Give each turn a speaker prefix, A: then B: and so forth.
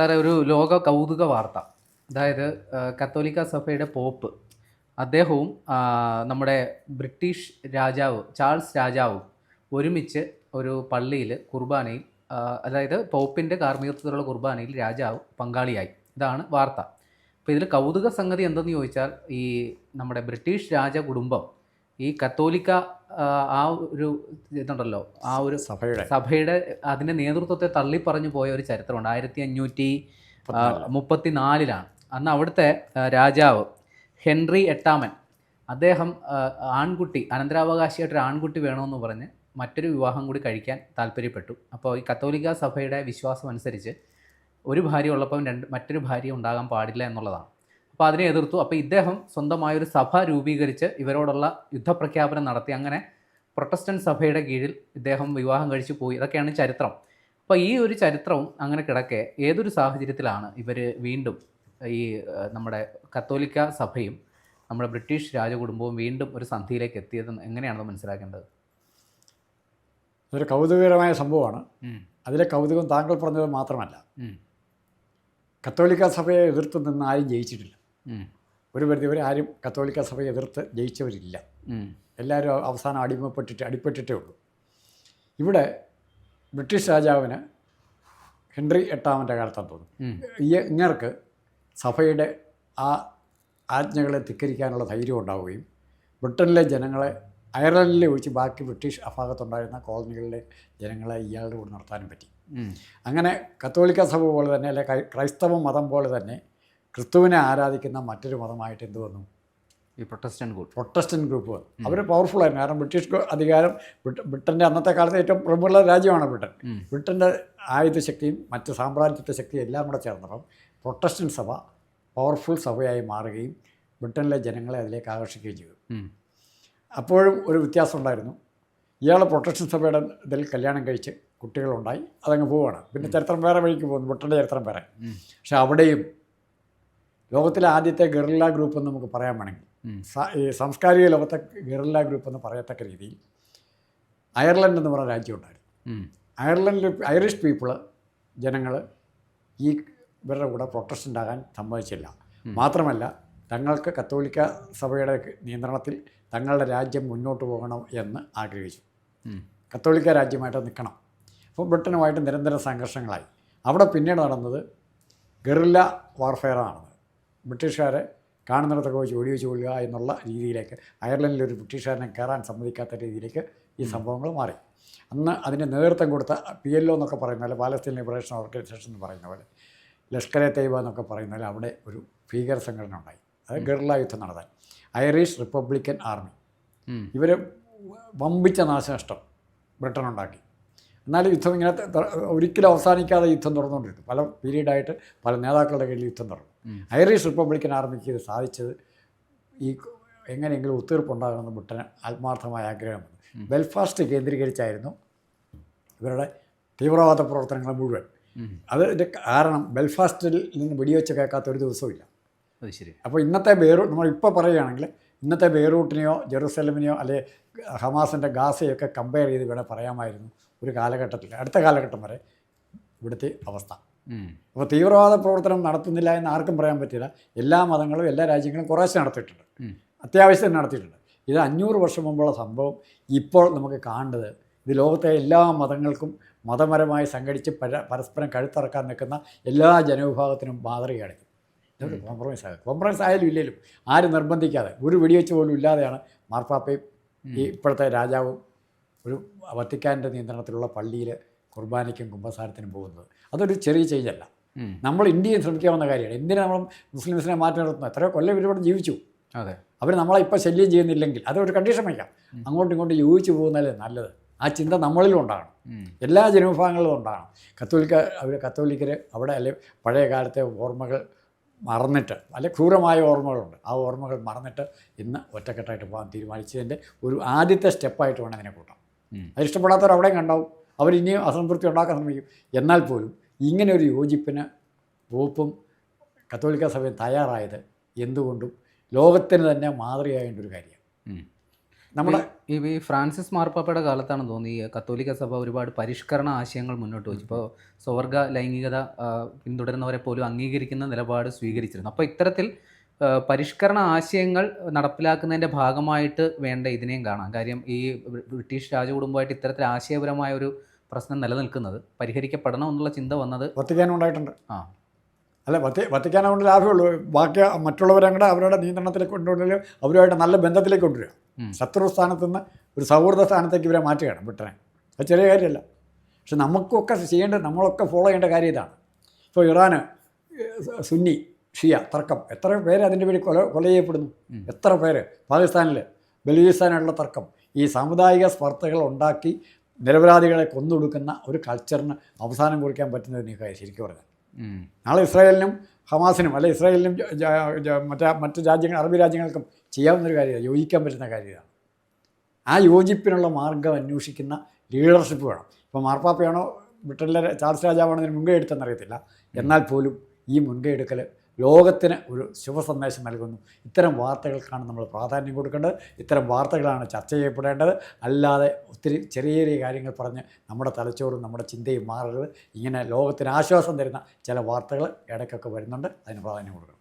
A: സാറേ ഒരു ലോക കൗതുക വാർത്ത. അതായത് കത്തോലിക്ക സഭയുടെ പോപ്പ്. അദ്ദേഹവും നമ്മുടെ ബ്രിട്ടീഷ് രാജാവ് ചാൾസ് രാജാവും ഒരുമിച്ച് ഒരു പള്ളിയിൽ കുർബാനയിൽ അതായത് പോപ്പിന്റെ കാർമ്മികത്വത്തിലുള്ള കുർബാനയിൽ രാജാവ് പങ്കാളിയായി. ഇതാണ് വാർത്ത. അപ്പോൾ ഇതിൽ കൗതുക സംഗതി എന്തെന്ന് ചോദിച്ചാൽ ഈ നമ്മുടെ ബ്രിട്ടീഷ് രാജ കുടുംബം ഈ കത്തോലിക്ക ആ, ഒരു ഇതുണ്ടല്ലോ ആ ഒരു
B: സഭയുടെ.
A: സഭയുടെ അതിന്റെ നേതൃത്വത്തെ തള്ളിപ്പറഞ്ഞു പോയ ഒരു ചരിത്രമുണ്ട്. ആയിരത്തി അഞ്ഞൂറ്റി മുപ്പത്തി നാലിലാണ് അന്ന് അവിടുത്തെ രാജാവ് ഹെൻറി എട്ടാമൻ അദ്ദേഹം ആൺകുട്ടി അനന്തരാവകാശിയായിട്ട് ഒരു ആൺകുട്ടി വേണമെന്ന് പറഞ്ഞ് മറ്റൊരു വിവാഹം കൂടി കഴിക്കാൻ താല്പര്യപ്പെട്ടു. അപ്പോൾ ഈ കത്തോലിക്ക സഭയുടെ വിശ്വാസം അനുസരിച്ച് ഒരു ഭാര്യ ഉള്ളപ്പം രണ്ട് മറ്റൊരു ഭാര്യ ഉണ്ടാകാൻ പാടില്ല എന്നുള്ളതാണ്. അപ്പോൾ അതിനെ എതിർത്തു. അപ്പോൾ ഇദ്ദേഹം സ്വന്തമായൊരു സഭ രൂപീകരിച്ച് ഇവരോടുള്ള യുദ്ധപ്രഖ്യാപനം നടത്തി. അങ്ങനെ പ്രൊട്ടസ്റ്റന്റ് സഭയുടെ കീഴിൽ ഇദ്ദേഹം വിവാഹം കഴിച്ചു പോയി. ഇതൊക്കെയാണ് ചരിത്രം. അപ്പോൾ ഈ ഒരു ചരിത്രവും അങ്ങനെ കിടക്കെ ഏതൊരു സാഹചര്യത്തിലാണ് ഇവർ വീണ്ടും ഈ നമ്മുടെ കത്തോലിക്ക സഭയും നമ്മുടെ ബ്രിട്ടീഷ് രാജകുടുംബവും വീണ്ടും ഒരു സന്ധിയിലേക്ക് എത്തിയത് എങ്ങനെയാണത് മനസ്സിലാക്കേണ്ടത്?
B: ഇതൊരു കൗതുകകരമായ സംഭവമാണ്. അതിലെ കൗതുകം താങ്കൾ പറഞ്ഞത് മാത്രമല്ല. കത്തോലിക്ക സഭയെ എതിർത്ത് നിന്ന് ആരും ജയിച്ചിട്ടില്ല. ഒരു പരിധിവരെ ആരും കത്തോലിക്ക സഭയെ എതിർത്ത് ജയിച്ചവരില്ല. എല്ലാവരും അവസാനം അടിമപ്പെട്ടിട്ട് അടിപ്പെട്ടിട്ടേ ഉള്ളൂ. ഇവിടെ ബ്രിട്ടീഷ് രാജാവിന് ഹെൻറി എട്ടാമന്റെ കാലത്താന്ന് തോന്നുന്നു ഈ ഇങ്ങർക്ക് സഭയുടെ ആ ആജ്ഞകളെ ധിക്കരിക്കാനുള്ള ധൈര്യം ഉണ്ടാവുകയും ബ്രിട്ടനിലെ ജനങ്ങളെ അയർലൻഡിലെ ഒഴിച്ച് ബാക്കി ബ്രിട്ടീഷ് അഭാഗത്തുണ്ടായിരുന്ന കോളനികളിലെ ജനങ്ങളെ ഇയാളുടെ കൂടെ നിർത്താനും പറ്റി. അങ്ങനെ കത്തോലിക്ക സഭ പോലെ തന്നെ അല്ലെ ക്രൈസ്തവ മതം പോലെ തന്നെ ക്രിസ്തുവിനെ ആരാധിക്കുന്ന മറ്റൊരു മതമായിട്ട് എന്ത് വന്നു?
A: ഈ പ്രൊട്ടസ്റ്റന്റ് ഗ്രൂപ്പ്
B: പ്രൊട്ടസ്റ്റന്റ് ഗ്രൂപ്പ് വന്നു. അവർ പവർഫുൾ ആയിരുന്നു. കാരണം ബ്രിട്ടീഷ് അധികാരം ബ്രിട്ടന്റെ ബ്രിട്ടന്റെ അന്നത്തെ കാലത്ത് ഏറ്റവും പ്രമുഖ രാജ്യമാണ് ബ്രിട്ടൻ.
A: ബ്രിട്ടന്റെ
B: ആയുധ ആയുധശക്തിയും മറ്റ് സാമ്രാജ്യത്വ ശക്തിയും എല്ലാം കൂടെ ചേർന്നപ്പം പ്രൊട്ടസ്റ്റന്റ് സഭ പവർഫുൾ സഭയായി മാറുകയും ബ്രിട്ടനിലെ ജനങ്ങളെ അതിലേക്ക് ആകർഷിക്കുകയും ചെയ്തു. അപ്പോഴും ഒരു വ്യത്യാസം ഉണ്ടായിരുന്നു. ഇയാൾ പ്രൊട്ടസ്റ്റന്റ് സഭയുടെ ഇതിൽ കല്യാണം കഴിച്ച് കുട്ടികളുണ്ടായി. അതങ്ങ് പോവുകയാണ് പിന്നെ ചരിത്രം വേറെ വഴിക്ക് പോകുന്നു. ബ്രിട്ടന്റെ ചരിത്രം വേറെ. പക്ഷെ അവിടെയും ലോകത്തിലെ ആദ്യത്തെ ഗറില്ല ഗ്രൂപ്പ് എന്ന് നമുക്ക് പറയാൻ വേണമെങ്കിൽ. ഈ സാംസ്കാരിക ലോകത്തെ ഗറില്ല ഗ്രൂപ്പ് എന്ന് പറയത്തക്ക രീതിയിൽ അയർലൻഡ് എന്ന് പറയുന്ന രാജ്യം ഉണ്ടായിരുന്നു.
A: ഉം,
B: അയർലൻഡിൽ ഐറിഷ് പീപ്പിൾ ജനങ്ങൾ ഈ ഇവരുടെ കൂടെ പ്രൊട്ടസ്റ്റന്റ് ആകാൻ സമ്മതിച്ചില്ല. മാത്രമല്ല തങ്ങൾക്ക് കത്തോലിക്ക സഭയുടെ നിയന്ത്രണത്തിൽ തങ്ങളുടെ രാജ്യം മുന്നോട്ട് പോകണം എന്ന് ആഗ്രഹിച്ചു. കത്തോലിക്ക രാജ്യമായിട്ട് നിൽക്കണം. അപ്പോൾ ബ്രിട്ടനുമായിട്ട് നിരന്തര സംഘർഷങ്ങളായി. അവിടെ പിന്നീട് നടന്നത് ഗറില്ല വാർഫെയറാണ് നടന്നത് ബ്രിട്ടീഷുകാരെ കാണുന്നിടത്തൊക്കെ വെച്ച് വെടിവെച്ച് കൊള്ളുക എന്നുള്ള രീതിയിലേക്ക് അയർലൻഡിൽ ഒരു ബ്രിട്ടീഷുകാരനെ കയറാൻ സമ്മതിക്കാത്ത രീതിയിലേക്ക് ഈ സംഭവങ്ങൾ മാറി. അന്ന് അതിന് നേതൃത്വം കൊടുത്ത പി എൽ ഒ എന്നൊക്കെ പറയുന്ന പോലെ പാലസ്തീൻ ലിബറേഷൻ ഓർഗനൈസേഷൻ എന്ന് പറയുന്ന പോലെ ലഷ്കർ എ തൈബ എന്നൊക്കെ പറയുന്ന പോലെ അവിടെ ഒരു ഭീകര സംഘടന ഉണ്ടായി. അത് ഗർള യുദ്ധം നടത്താൻ. ഐറിഷ് റിപ്പബ്ലിക്കൻ ആർമി ഇവർ വമ്പിച്ച നാശനഷ്ടം ബ്രിട്ടൻ ഉണ്ടാക്കി. എന്നാൽ യുദ്ധം ഇങ്ങനെ ത- ത- ഒരിക്കലും അവസാനിക്കാതെ യുദ്ധം തുടർന്നുകൊണ്ടിരുന്നു. പല പീരീഡായിട്ട് പല നേതാക്കളുടെ കയ്യിൽ യുദ്ധം തുടർന്നു. ഐറിഷ് റിപ്പബ്ലിക്കൻ ആർമിക്ക് ഇത് സാധിച്ചത് ഈ എങ്ങനെയെങ്കിലും ഒത്തീർപ്പുണ്ടാകണമെന്ന് ബ്രിട്ടന് ആത്മാർത്ഥമായ ആഗ്രഹമാണ്. ബെൽഫാസ്റ്റ് കേന്ദ്രീകരിച്ചായിരുന്നു ഇവരുടെ തീവ്രവാദ പ്രവർത്തനങ്ങൾ മുഴുവൻ. അതിന്റെ കാരണം ബെൽഫാസ്റ്റിൽ നിന്ന് വെടിവെച്ച് കേൾക്കാത്ത ഒരു ദിവസവും
A: അത് ശരി.
B: അപ്പോൾ ഇന്നത്തെ ബേറൂട്ട് നമ്മൾ ഇപ്പോൾ പറയുകയാണെങ്കിൽ ഇന്നത്തെ ബേറൂട്ടിനെയോ ജെറുസലമിനെയോ അല്ലെ ഹമാസിന്റെ ഗാസയൊക്കെ കമ്പയർ ചെയ്ത് വേണേൽ പറയാമായിരുന്നു ഒരു കാലഘട്ടത്തിൽ. അടുത്ത കാലഘട്ടം വരെ ഇവിടുത്തെ അവസ്ഥ. അപ്പോൾ തീവ്രവാദ പ്രവർത്തനം നടത്തുന്നില്ല എന്ന് ആർക്കും പറയാൻ പറ്റില്ല. എല്ലാ മതങ്ങളും എല്ലാ രാജ്യങ്ങളും കുറേശ്ശെ നടത്തിയിട്ടുണ്ട്. അത്യാവശ്യം നടത്തിയിട്ടുണ്ട്. ഇത് അഞ്ഞൂറ് വർഷം മുമ്പുള്ള സംഭവം ഇപ്പോൾ നമുക്ക് കാണേണ്ടത് ഇത് ലോകത്തെ എല്ലാ മതങ്ങൾക്കും മതപരമായി സംഘടിച്ച് പര പരസ്പരം കഴുത്തിറക്കാൻ നിൽക്കുന്ന എല്ലാ ജനവിഭാഗത്തിനും മാതൃകയാണ് ഇത്. ഇതൊരു കോംപ്രമൈസ് ആകും. കോംപ്രമൈസ് ആയാലും ഇല്ലെങ്കിലും ആരും നിർബന്ധിക്കാതെ ഒരു വെടിവെച്ച് പോലും ഇല്ലാതെയാണ് മാർപ്പാപ്പയും ഈ ഇപ്പോഴത്തെ രാജാവും ഒരു വത്തിക്കാന്റെ നിയന്ത്രണത്തിലുള്ള പള്ളിയിൽ കുർബാനയ്ക്കും കുമ്പസാരത്തിനും പോകുന്നത്. അതൊരു ചെറിയ ചേഞ്ചല്ല നമ്മൾ ഇന്ത്യയിൽ ശ്രമിക്കാവുന്ന കാര്യമാണ്. എന്തിനാണ് നമ്മൾ മുസ്ലിംസിനെ മാറ്റി നിർത്തുന്നത്? എത്രയോ കൊല്ലം ഇവരിവിടെ ജീവിച്ചു.
A: അതെ.
B: അവർ നമ്മളെ ഇപ്പോൾ ശല്യം ചെയ്യുന്നില്ലെങ്കിൽ അതൊരു കണ്ടീഷൻ വയ്ക്കാം. അങ്ങോട്ടും ഇങ്ങോട്ടും ജീവിച്ചു പോകുന്നതല്ലേ നല്ലത്. ആ ചിന്ത നമ്മളിലും ഉണ്ടാകണം. എല്ലാ ജനവിഭാഗങ്ങളിലും ഉണ്ടാകണം. കത്തോലിക്ക അവർ കത്തോലിക്കർ അവിടെ അല്ലെ പഴയ കാലത്തെ ഓർമ്മകൾ മറന്നിട്ട് അല്ലെ ക്രൂരമായ ഓർമ്മകളുണ്ട്. ആ ഓർമ്മകൾ മറന്നിട്ട് ഇന്ന് ഒറ്റക്കെട്ടായിട്ട് പോകാൻ തീരുമാനിച്ചതിന്റെ ഒരു ആദ്യത്തെ സ്റ്റെപ്പായിട്ട് വേണം അതിനെ കൂട്ടാം
A: അതിഷ്ടപ്പെടാത്തവർ
B: അത് ഇഷ്ടപ്പെടാത്തവർ അവിടെയും കണ്ടാവും. അവർ ഇനിയും അസംതൃപ്തി ഉണ്ടാക്കാൻ ശ്രമിക്കും. എന്നാൽ പോലും ഇങ്ങനെ ഒരു യോജിപ്പിന് പോപ്പും കത്തോലിക്ക സഭയും തയ്യാറായത് എന്തുകൊണ്ടും ലോകത്തിന് തന്നെ മാതൃകയായേണ്ട ഒരു കാര്യമാണ്.
A: നമ്മൾ
B: നമ്മുടെ
A: ഈ ഫ്രാൻസിസ് മാർപ്പാപ്പയുടെ കാലത്താണ് തോന്നി ഈ കത്തോലിക്ക സഭ ഒരുപാട് പരിഷ്കരണ ആശയങ്ങൾ മുന്നോട്ട് വെച്ചു. ഇപ്പോൾ സ്വർഗ ലൈംഗികത പിന്തുടരുന്നവരെ പോലും അംഗീകരിക്കുന്ന നിലപാട് സ്വീകരിച്ചിരുന്നു. അപ്പോൾ ഇത്തരത്തിൽ പരിഷ്കരണ ആശയങ്ങൾ നടപ്പിലാക്കുന്നതിന്റെ ഭാഗമായിട്ട് വേണ്ട ഇതിനെയും കാണാം. കാര്യം ഈ ബ്രിട്ടീഷ് രാജകുടുംബമായിട്ട് ഇത്തരത്തിൽ ആശയപരമായ ഒരു പ്രശ്നം നിലനിൽക്കുന്നത് പരിഹരിക്കപ്പെടണം എന്നുള്ള ചിന്ത വന്നത്
B: വത്തിക്കാനും ഉണ്ടായിട്ടുണ്ട്
A: ആ.
B: അല്ല വത്തി വത്തിക്കാൻ കൊണ്ട് ലാഭമുള്ളൂ ബാക്കി മറ്റുള്ളവരങ്ങടെ അവരുടെ നിയന്ത്രണത്തിലേക്ക് കൊണ്ടുവരിക അവരുമായിട്ട് നല്ല ബന്ധത്തിലേക്ക് കൊണ്ടുവരിക. ശത്രു സ്ഥാനത്ത് നിന്ന് ഒരു സൗഹൃദ സ്ഥാനത്തേക്ക് ഇവരെ മാറ്റുകയാണ് ബ്രിട്ടനെ. അത് ചെറിയ കാര്യമല്ല. പക്ഷെ നമുക്കൊക്കെ ചെയ്യേണ്ട നമ്മളൊക്കെ ഫോളോ ചെയ്യേണ്ട കാര്യം ഇതാണ്. ഇപ്പോൾ ഇറാൻ സുന്നി ഷിയ തർക്കം എത്ര പേര് അതിന്റെ പേര് കൊല കൊല ചെയ്യപ്പെടുന്നു? എത്ര പേര്? പാകിസ്ഥാനിൽ ബലൂചിസ്ഥാനുള്ള തർക്കം. ഈ സാമുദായിക സ്പർദ്ധകൾ ഉണ്ടാക്കി നിരപരാധികളെ കൊന്നൊടുക്കുന്ന ഒരു കൾച്ചറിന് അവസാനം കുറിക്കാൻ പറ്റുന്നത് നീക്കായി ശരിക്കും പറഞ്ഞാൽ. നാളെ ഇസ്രായേലിനും ഹമാസിനും അല്ലെ ഇസ്രായേലിനും മറ്റേ മറ്റ് രാജ്യങ്ങൾ അറബി രാജ്യങ്ങൾക്കും ചെയ്യാവുന്നൊരു കാര്യമാണ് യോജിക്കാൻ പറ്റുന്ന കാര്യമാണ് ആ യോജിപ്പിനുള്ള മാർഗം അന്വേഷിക്കുന്ന ലീഡർഷിപ്പ് വേണം. ഇപ്പോൾ മാർപ്പാപ്പയാണോ ബ്രിട്ടനിലെ ചാൾസ് രാജാവാണോ അതിന് മുൻകൈ എടുത്തെന്നറിയത്തില്ല എന്നാൽ പോലും ഈ മുൻകൈ എടുക്കൽ ലോകത്തിന് ഒരു ശുഭ സന്ദേശം നൽകുന്നു. ഇത്തരം വാർത്തകൾക്കാണ് നമ്മൾ പ്രാധാന്യം കൊടുക്കേണ്ടത്. ഇത്തരം വാർത്തകളാണ് ചർച്ച ചെയ്യപ്പെടേണ്ടത്. അല്ലാതെ ഒത്തിരി ചെറിയ ചെറിയ കാര്യങ്ങൾ പറഞ്ഞ് നമ്മുടെ തലച്ചോറും നമ്മുടെ ചിന്തയും മാറരുത്. ഇങ്ങനെ ലോകത്തിന് ആശ്വാസം തരുന്ന ചില വാർത്തകൾ ഇടയ്ക്കൊക്കെ വരുന്നുണ്ട്. അതിന് പ്രാധാന്യം കൊടുക്കണം.